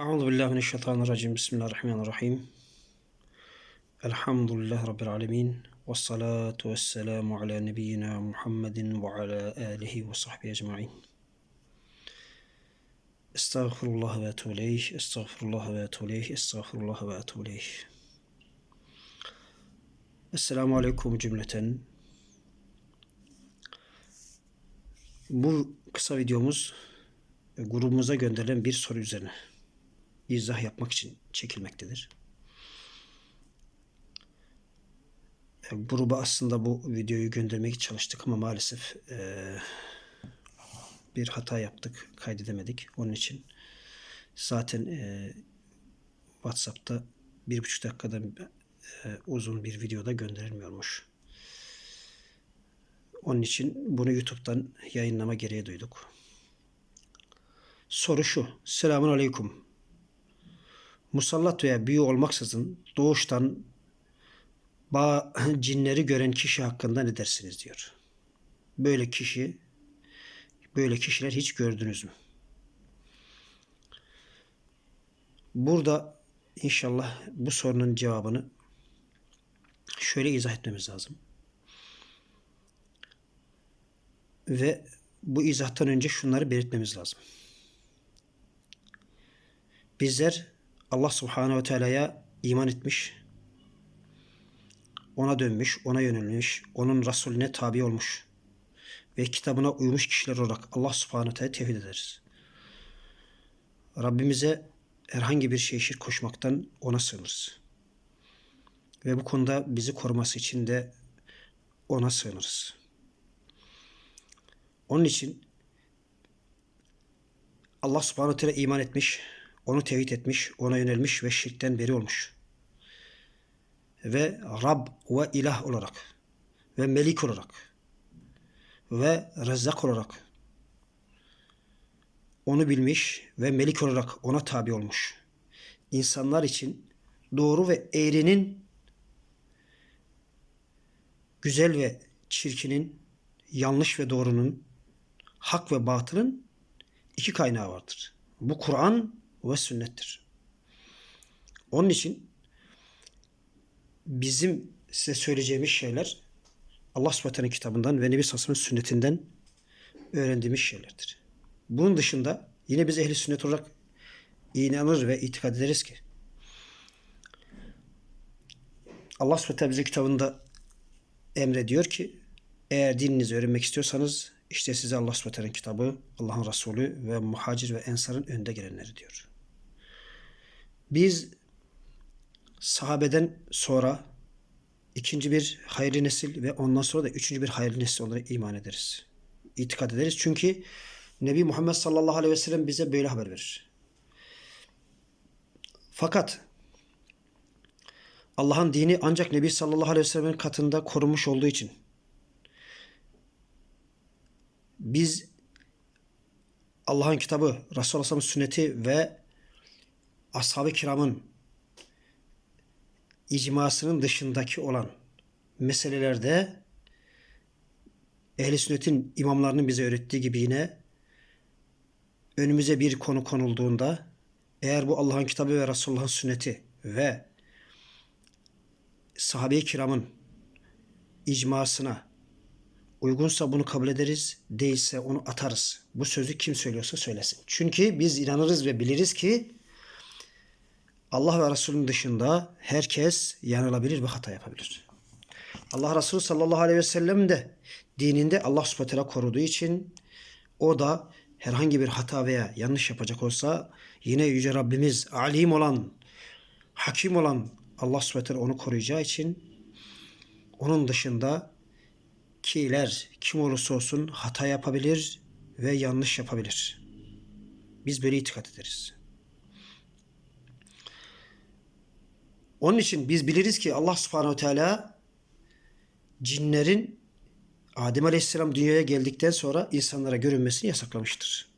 Euzu billahi mineşşeytanirracim. Bismillahirrahmanirrahim. Elhamdülillahi rabbil alamin. Ves salatu vesselamu ala nebiyyina Muhammedin ve ala alihi ve sahbihi ecmaîn. Estağfurullah ve etûbü ileyh. Estağfurullah ve etûbü ileyh. Estağfurullah ve etûbü ileyh. Esselamu aleyküm cümleten. Bu kısa videomuz e, grubumuza gönderilen bir soru üzerine izah yapmak için çekilmektedir. E, gruba aslında bu videoyu göndermek çalıştık ama maalesef e, bir hata yaptık, kaydedemedik. Onun için zaten e, WhatsApp'ta bir buçuk dakikada e, uzun bir videoda gönderilmiyormuş. Onun için bunu YouTube'dan yayınlama gereği duyduk. Soru şu. Selamun Aleyküm. Musallat veya büyü olmaksızın doğuştan bağ, cinleri gören kişi hakkında ne dersiniz diyor. Böyle kişi, böyle kişiler hiç gördünüz mü? Burada inşallah bu sorunun cevabını şöyle izah etmemiz lazım. Ve bu izahtan önce şunları belirtmemiz lazım. Bizler Allah Subhanahu ve Teala'ya iman etmiş, ona dönmüş, ona yönelmiş, onun Resulüne tabi olmuş ve kitabına uymuş kişiler olarak Allah Subhanahu ve Teala tevhid ederiz. Rabbimize herhangi bir şey şirk koşmaktan ona sığınırız. Ve bu konuda bizi koruması için de ona sığınırız. Onun için Allah subhanahu teala iman etmiş, onu tevhid etmiş, ona yönelmiş ve şirkten beri olmuş. Ve Rab ve ilah olarak ve melik olarak ve rezzak olarak onu bilmiş ve melik olarak ona tabi olmuş. İnsanlar için doğru ve eğrinin güzel ve çirkinin, yanlış ve doğrunun, hak ve batılın iki kaynağı vardır. Bu Kur'an ve sünnettir. Onun için bizim size söyleyeceğimiz şeyler Allah subhanahu kitabından ve Nebi Sassam'ın sünnetinden öğrendiğimiz şeylerdir. Bunun dışında yine biz ehli sünnet olarak inanır ve itikad ederiz ki Allah subhanahu bize kitabında emrediyor ki eğer dininizi öğrenmek istiyorsanız işte size Allah subhanahu kitabı, Allah'ın Resulü ve muhacir ve ensarın önde gelenleri diyor. Biz sahabeden sonra ikinci bir hayırlı nesil ve ondan sonra da üçüncü bir hayırlı nesil olarak iman ederiz. İtikad ederiz. Çünkü Nebi Muhammed sallallahu aleyhi ve sellem bize böyle haber verir. Fakat Allah'ın dini ancak Nebi sallallahu aleyhi ve sellem'in katında korunmuş olduğu için biz Allah'ın kitabı, Resulullah sünneti ve ashab-ı kiramın icmasının dışındaki olan meselelerde ehli sünnetin imamlarının bize öğrettiği gibi yine önümüze bir konu konulduğunda eğer bu Allah'ın kitabı ve Resulullah'ın sünneti ve sahabe-i kiramın icmasına uygunsa bunu kabul ederiz, değilse onu atarız. Bu sözü kim söylüyorsa söylesin. Çünkü biz inanırız ve biliriz ki Allah ve Resulünün dışında herkes yanılabilir ve hata yapabilir. Allah Resulü sallallahu aleyhi ve sellem de dininde Allah subhanahu koruduğu için o da herhangi bir hata veya yanlış yapacak olsa yine Yüce Rabbimiz alim olan, hakim olan Allah subhanahu onu koruyacağı için onun dışında kiler kim olursa olsun hata yapabilir ve yanlış yapabilir. Biz böyle itikad ederiz. Onun için biz biliriz ki Allah subhanehu teala cinlerin Adem aleyhisselam dünyaya geldikten sonra insanlara görünmesini yasaklamıştır.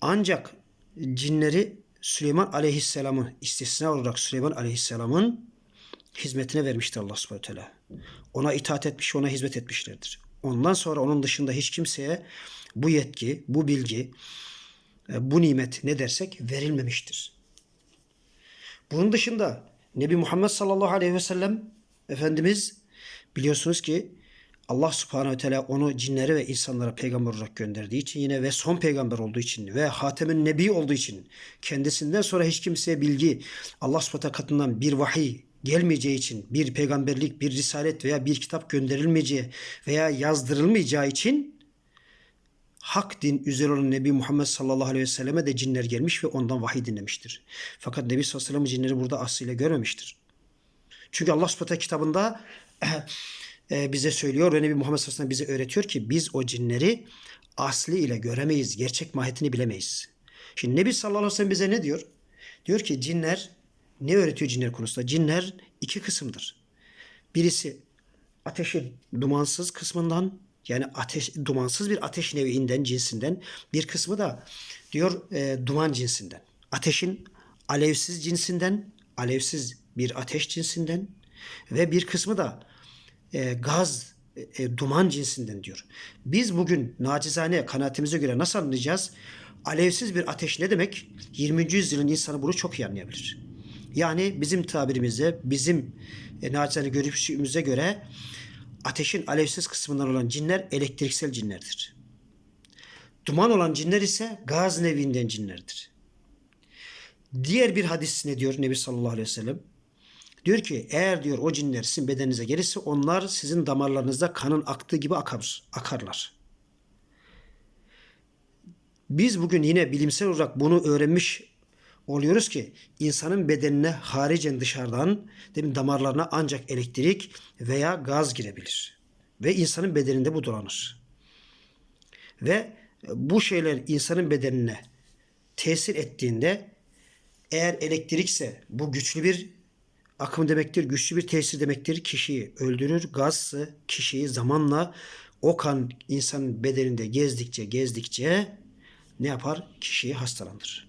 Ancak cinleri Süleyman aleyhisselamı istisna olarak Süleyman aleyhisselamın hizmetine vermiştir Allah subhanahu teala. Ona itaat etmiş, ona hizmet etmişlerdir. Ondan sonra onun dışında hiç kimseye bu yetki, bu bilgi e, bu nimet ne dersek verilmemiştir. Bunun dışında Nebi Muhammed sallallahu aleyhi ve sellem Efendimiz biliyorsunuz ki Allah subhanehu ve teala onu cinlere ve insanlara peygamber olarak gönderdiği için yine ve son peygamber olduğu için ve hatemin nebi olduğu için kendisinden sonra hiç kimseye bilgi Allah teala katından bir vahiy gelmeyeceği için bir peygamberlik, bir risalet veya bir kitap gönderilmeyeceği veya yazdırılmayacağı için hak din üzere olan Nebi Muhammed sallallahu aleyhi ve selleme de cinler gelmiş ve ondan vahiy dinlemiştir. Fakat Nebi sallallahu aleyhi ve sellem cinleri burada aslıyla görmemiştir. Çünkü Allah subhanahu kitabında e, bize söylüyor ve Nebi Muhammed sallallahu aleyhi ve sellem bize öğretiyor ki biz o cinleri asli ile göremeyiz. Gerçek mahiyetini bilemeyiz. Şimdi Nebi sallallahu aleyhi ve sellem bize ne diyor? Diyor ki cinler ne öğretiyor cinler konusunda? Cinler iki kısımdır. Birisi ateşin dumansız kısmından yani ateş dumansız bir ateş neviinden cinsinden bir kısmı da diyor e, duman cinsinden. Ateşin alevsiz cinsinden, alevsiz bir ateş cinsinden ve bir kısmı da e, gaz e, duman cinsinden diyor. Biz bugün nacizane kanaatimize göre nasıl anlayacağız? Alevsiz bir ateş ne demek? 20. yüzyılın insanı bunu çok iyi anlayabilir. Yani bizim tabirimizde, bizim e, nacizane görüşümüze göre ateşin alevsiz kısmından olan cinler elektriksel cinlerdir. Duman olan cinler ise gaz nevinden cinlerdir. Diğer bir hadis ne diyor Nebi sallallahu aleyhi ve sellem? Diyor ki eğer diyor o cinler sizin bedeninize gelirse onlar sizin damarlarınızda kanın aktığı gibi akar, akarlar. Biz bugün yine bilimsel olarak bunu öğrenmiş oluyoruz ki insanın bedenine haricen dışarıdan demin damarlarına ancak elektrik veya gaz girebilir. Ve insanın bedeninde bu dolanır. Ve bu şeyler insanın bedenine tesir ettiğinde eğer elektrikse bu güçlü bir akım demektir, güçlü bir tesir demektir. Kişiyi öldürür. Gazsı kişiyi zamanla o kan insanın bedeninde gezdikçe gezdikçe ne yapar? Kişiyi hastalandırır.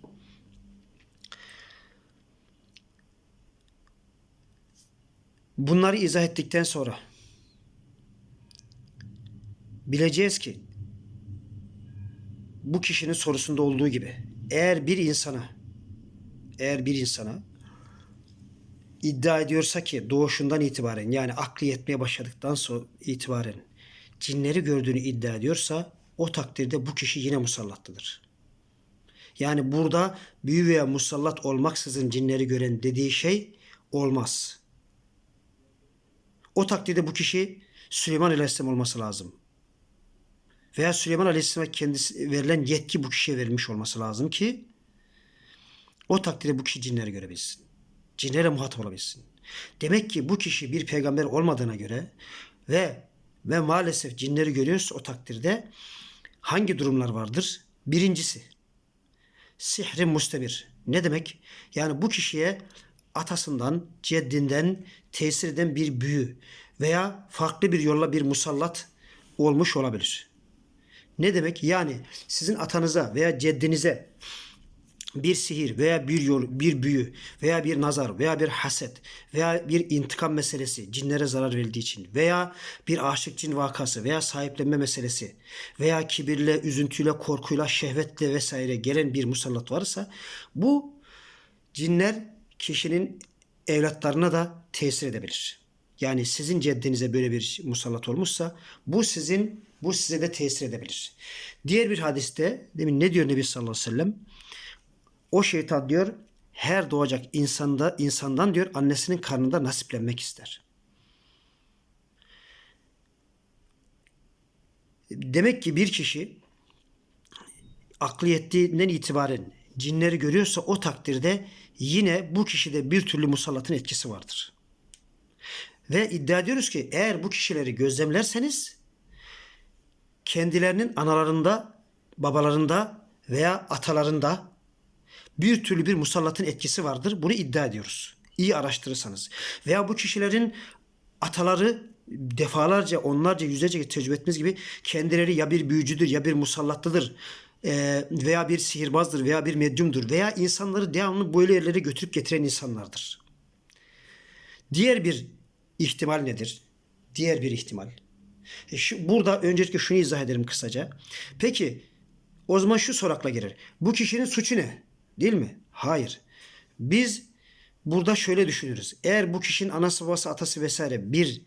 Bunları izah ettikten sonra bileceğiz ki bu kişinin sorusunda olduğu gibi eğer bir insana eğer bir insana iddia ediyorsa ki doğuşundan itibaren yani aklı yetmeye başladıktan sonra itibaren cinleri gördüğünü iddia ediyorsa o takdirde bu kişi yine musallatlıdır. Yani burada büyü veya musallat olmaksızın cinleri gören dediği şey olmaz. O takdirde bu kişi Süleyman Aleyhisselam olması lazım. Veya Süleyman Aleyhisselam'a kendisi verilen yetki bu kişiye verilmiş olması lazım ki o takdirde bu kişi cinleri görebilsin. Cinlerle muhatap olabilsin. Demek ki bu kişi bir peygamber olmadığına göre ve ve maalesef cinleri görüyorsa o takdirde hangi durumlar vardır? Birincisi sihri mustemir. Ne demek? Yani bu kişiye atasından, ceddinden tesir eden bir büyü veya farklı bir yolla bir musallat olmuş olabilir. Ne demek? Yani sizin atanıza veya ceddinize bir sihir veya bir yol, bir büyü veya bir nazar veya bir haset veya bir intikam meselesi cinlere zarar verildiği için veya bir aşık cin vakası veya sahiplenme meselesi veya kibirle, üzüntüyle, korkuyla, şehvetle vesaire gelen bir musallat varsa bu cinler kişinin evlatlarına da tesir edebilir. Yani sizin ceddinize böyle bir musallat olmuşsa bu sizin bu size de tesir edebilir. Diğer bir hadiste demin ne diyor Nebi sallallahu aleyhi ve sellem? O şeytan diyor her doğacak insanda insandan diyor annesinin karnında nasiplenmek ister. Demek ki bir kişi aklı yettiğinden itibaren cinleri görüyorsa o takdirde yine bu kişide bir türlü musallatın etkisi vardır. Ve iddia ediyoruz ki eğer bu kişileri gözlemlerseniz kendilerinin analarında, babalarında veya atalarında bir türlü bir musallatın etkisi vardır. Bunu iddia ediyoruz. İyi araştırırsanız. Veya bu kişilerin ataları defalarca, onlarca, yüzlerce tecrübe ettiğimiz gibi kendileri ya bir büyücüdür ya bir musallatlıdır e, veya bir sihirbazdır veya bir medyumdur veya insanları devamlı böyle yerlere götürüp getiren insanlardır. Diğer bir ihtimal nedir? Diğer bir ihtimal. E şu, burada öncelikle şunu izah ederim kısaca. Peki O zaman şu sorakla gelir. Bu kişinin suçu ne? Değil mi? Hayır. Biz burada şöyle düşünürüz. Eğer bu kişinin anası babası atası vesaire bir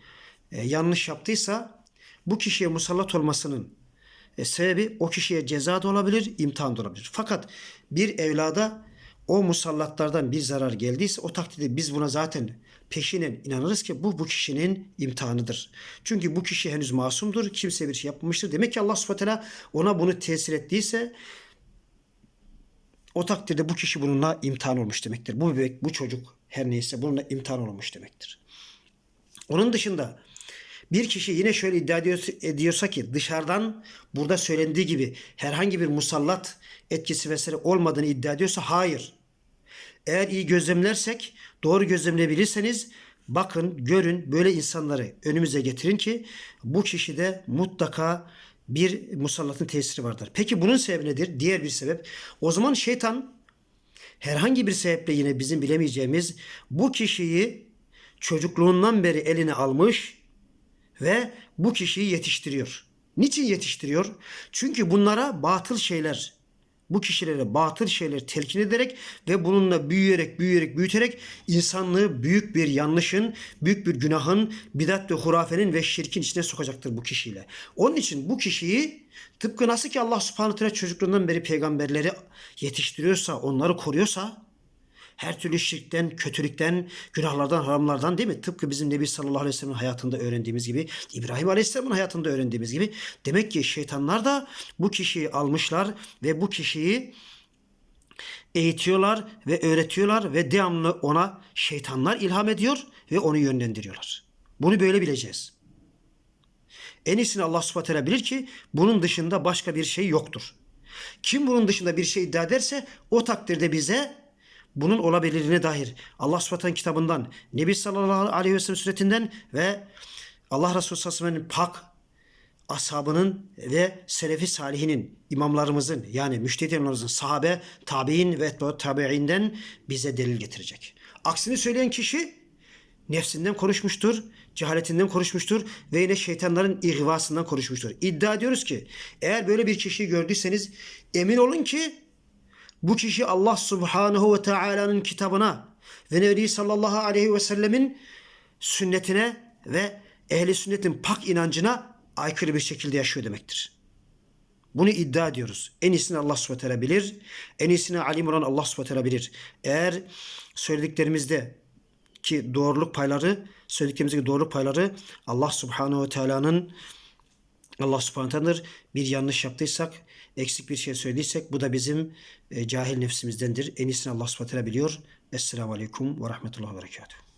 e, yanlış yaptıysa bu kişiye musallat olmasının e, sebebi o kişiye ceza da olabilir, imtihan da olabilir. Fakat bir evlada o musallatlardan bir zarar geldiyse o takdirde biz buna zaten peşinen inanırız ki bu bu kişinin imtihanıdır. Çünkü bu kişi henüz masumdur. Kimse bir şey yapmamıştır. Demek ki Allah subhanahu ona bunu tesir ettiyse o takdirde bu kişi bununla imtihan olmuş demektir. Bu bebek, bu çocuk her neyse bununla imtihan olmuş demektir. Onun dışında bir kişi yine şöyle iddia ediyorsa, ki dışarıdan burada söylendiği gibi herhangi bir musallat etkisi vesaire olmadığını iddia ediyorsa hayır. Eğer iyi gözlemlersek, doğru gözlemleyebilirseniz bakın, görün böyle insanları önümüze getirin ki bu kişide mutlaka bir musallatın tesiri vardır. Peki bunun sebebi nedir? Diğer bir sebep. O zaman şeytan herhangi bir sebeple yine bizim bilemeyeceğimiz bu kişiyi çocukluğundan beri eline almış ve bu kişiyi yetiştiriyor. Niçin yetiştiriyor? Çünkü bunlara batıl şeyler, bu kişilere batıl şeyler telkin ederek ve bununla büyüyerek, büyüyerek, büyüterek insanlığı büyük bir yanlışın, büyük bir günahın, bidat ve hurafenin ve şirkin içine sokacaktır bu kişiyle. Onun için bu kişiyi tıpkı nasıl ki Allah subhanahu teala çocukluğundan beri peygamberleri yetiştiriyorsa, onları koruyorsa, her türlü şirkten, kötülükten, günahlardan, haramlardan değil mi? Tıpkı bizim Nebi sallallahu aleyhi ve sellem'in hayatında öğrendiğimiz gibi, İbrahim aleyhisselamın hayatında öğrendiğimiz gibi. Demek ki şeytanlar da bu kişiyi almışlar ve bu kişiyi eğitiyorlar ve öğretiyorlar ve devamlı ona şeytanlar ilham ediyor ve onu yönlendiriyorlar. Bunu böyle bileceğiz. En iyisini Allah subhanahu bilir ki bunun dışında başka bir şey yoktur. Kim bunun dışında bir şey iddia ederse o takdirde bize bunun olabilirliğine dair Allah subhanahu kitabından, Nebi sallallahu aleyhi ve sellem sünnetinden ve Allah Resulü sallallahu aleyhi ve sellem'in pak ashabının ve selefi salihinin imamlarımızın yani müştehit sahabe, tabi'in ve tabi'inden bize delil getirecek. Aksini söyleyen kişi nefsinden konuşmuştur, cehaletinden konuşmuştur ve yine şeytanların ihvasından konuşmuştur. İddia ediyoruz ki eğer böyle bir kişiyi gördüyseniz emin olun ki bu kişi Allah Subhanahu ve Taala'nın kitabına ve Nebi sallallahu aleyhi ve sellemin sünnetine ve ehli sünnetin pak inancına aykırı bir şekilde yaşıyor demektir. Bunu iddia ediyoruz. En iyisini Allah subhanahu bilir. En iyisini alim olan Allah subhanahu bilir. Eğer söylediklerimizde ki doğruluk payları, söylediklerimizdeki doğruluk payları Allah subhanahu ve teala'nın Allah subhanahu teala'dır. Bir yanlış yaptıysak, eksik bir şey söylediysek bu da bizim e, cahil nefsimizdendir. En iyisini Allah subhanahu biliyor. Esselamu aleyküm ve rahmetullahi ve berekatuhu.